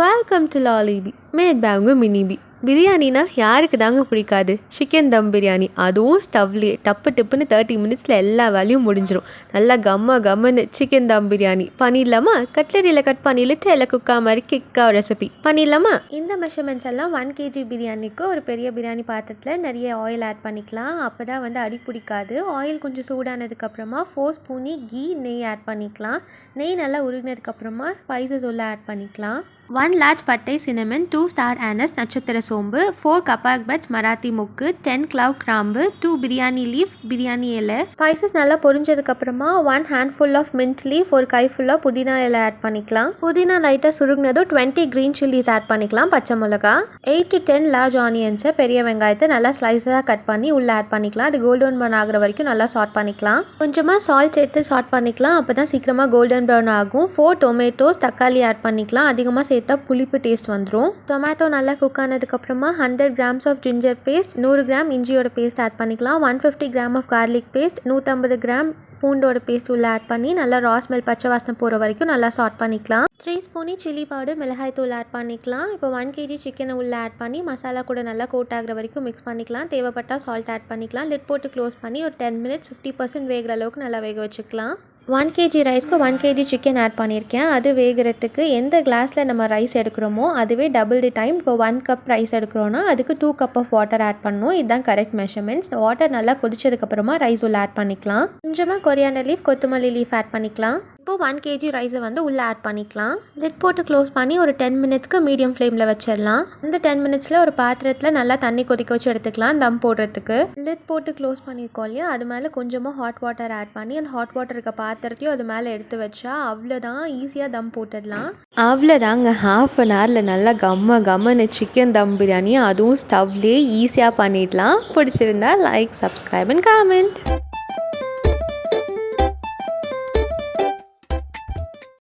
Welcome to லாலிபி மேட் பேங்க மினிபி பிரியாணினா யாருக்கு தாங்க பிடிக்காது? சிக்கன் தம் பிரியாணி. அதுவும் ஸ்டவ்லேயே டப்பு டிப்புன்னு தேர்ட்டி மினிட்ஸில் எல்லா வேலையும் முடிஞ்சிடும் நல்லா கம்ம கம்மன்னு சிக்கன் தம் பிரியாணி. பண்ணிடலாமா கட்லரியில் கட் பண்ணிட்டு இல்லை குக்கா மாதிரி கிக்கா ரெசிபி பண்ணிடலாமா இந்த மெஷர்மெண்ட்ஸ் எல்லாம் ஒன் கேஜி பிரியாணிக்கு ஒரு பெரிய பிரியாணி பாத்திரத்தில் நிறைய ஆயில் ஆட் பண்ணிக்கலாம். அப்போ தான் வந்து அடி பிடிக்காது. ஆயில் கொஞ்சம் சூடானதுக்கப்புறமா ஃபோர் ஸ்பூனி கீ நெய் ஆட் பண்ணிக்கலாம். நெய் நல்லா உருகினதுக்கப்புறமா ஸ்பைசஸ் உள்ள ஆட் பண்ணிக்கலாம். ஒன் லார்ஜ் பட்டை சினமன் டூ ஸ்டார் ஆனஸ் நட்சத்திர சோம்பு ஃபோர் கபாக் பட்ஸ் மராத்தி முக்கு டென் கிளவ் கிராம்பு டூ பிரியாணி லீஃப் பிரியாணி இலை. ஸ்பைசஸ் நல்லா பொரிஞ்சதுக்கப்புறமா one handful of mint leaf ஒரு கை ஃபுல்லாக புதினா இலை ஆட் பண்ணிக்கலாம். புதினா லைட்டாக சுருங்கினதும் டுவெண்ட்டி க்ரீன் சில்லிஸ் ஆட் பண்ணிக்கலாம் பச்சை மிளகா. எயிட் டு டென் லார்ஜ் ஆனியன்ஸை பெரிய வெங்காயத்தை நல்லா ஸ்லைஸாக கட் பண்ணி உள்ளே ஆட் பண்ணிக்கலாம். அது கோல்டன் ப்ரௌன் ஆகிற வரைக்கும் நல்லா சாட் பண்ணிக்கலாம். கொஞ்சமாக சால்ட் சேர்த்து சாட் பண்ணிக்கலாம் அப்போ தான் சீக்கிரமாக கோல்டன் ப்ரௌன் ஆகும். ஃபோர் டொமேட்டோஸ் தக்காளி ஆட் பண்ணிக்கலாம். அதிகமாக சேர்த்து புளிப்பு டேஸ்ட் வந்துடும் டொமேட்டோ நல்லா குக் ஆனதுக்கப்புறமா hundred grams of ginger paste நூறு கிராம் இஞ்சியோட பேஸ்ட் ஆட் பண்ணிக்கலாம். One fifty gram of garlic paste நூற்றம்பது கிராம் பூண்டோட பேஸ்ட் உள்ளே ஆட் பண்ணி நல்லா ரா ஸ்மெல் பச்சை வாசனை போகிற வரைக்கும் நல்லா சாட் பண்ணிக்கலாம். த்ரீ ஸ்பூனி சில்லி பவுடர் மிளகாய் தூள் ஆட் பண்ணிக்கலாம். இப்போ ஒன் கேஜி சிக்கனை உள்ளே ஆட் பண்ணி மசாலா கூட நல்லா கோட் ஆகிற வரைக்கும் மிக்ஸ் பண்ணிக்கலாம். தேவைப்பட்டால் சால்ட் ஆட் பண்ணிக்கலாம். லிட் போட்டு க்ளோஸ் பண்ணி ஒரு டென் மினிட்ஸ் ஃபிஃப்டி பர்சன்ட் வேகிற அளவுக்கு நல்லா வேக வச்சுக்கலாம். ஒன் கேஜி ரைஸ்க்கு ஒன் கேஜி சிக்கன் ஆட் பண்ணியிருக்கேன். அது வேகிறதுக்கு எந்த கிளாஸில் நம்ம ரைஸ் எடுக்கிறோமோ அதுவே டபுள் தி டைம் இப்போ ஒன் கப் ரைஸ் எடுக்கிறோன்னா அதுக்கு two cup of water add பண்ணணும். இதுதான் கரெக்ட் மெஷர்மெண்ட்ஸ் வாட்டர் நல்லா கொதிச்சதுக்கப்புறமா ரைஸ் உள்ள ஆட் பண்ணிக்கலாம். கொஞ்சமாக கொரியாண்டர் லீஃப் கொத்தமல்லி லீஃப் ஆட் பண்ணிக்கலாம். இப்போ ஒன் கேஜி ரைஸை வந்து உள்ளே ஆட் பண்ணிக்கலாம். லிட் போட்டு க்ளோஸ் பண்ணி ஒரு டென் மினிட்ஸ்க்கு மீடியம் ஃப்ளேமில் வச்சிடலாம். இந்த டென் மினிட்ஸில் ஒரு பாத்திரத்தில் நல்லா தண்ணி கொதிக்க வச்சு எடுத்துக்கலாம் தம் போடுறதுக்கு. லிட் போட்டு க்ளோஸ் பண்ணியிருக்கோம் இல்லையா? அது மேலே கொஞ்சமாக ஹாட் வாட்டர் ஆட் பண்ணி அந்த ஹாட் வாட்டர் இருக்க பாத்திரத்தையும் அது மேலே எடுத்து வச்சா அவ்வளோதான் ஈஸியாக தம் போட்டுடலாம். அவ்வளோதாங்க ஹாஃப் அன் ஹவரில் நல்லா கம்ம கம்மன்னு சிக்கன் தம் பிரியாணி அதுவும் ஸ்டவ்லேயே ஈஸியாக பண்ணிடலாம். பிடிச்சிருந்தா லைக் சப்ஸ்கிரைப் அண்ட் காமெண்ட்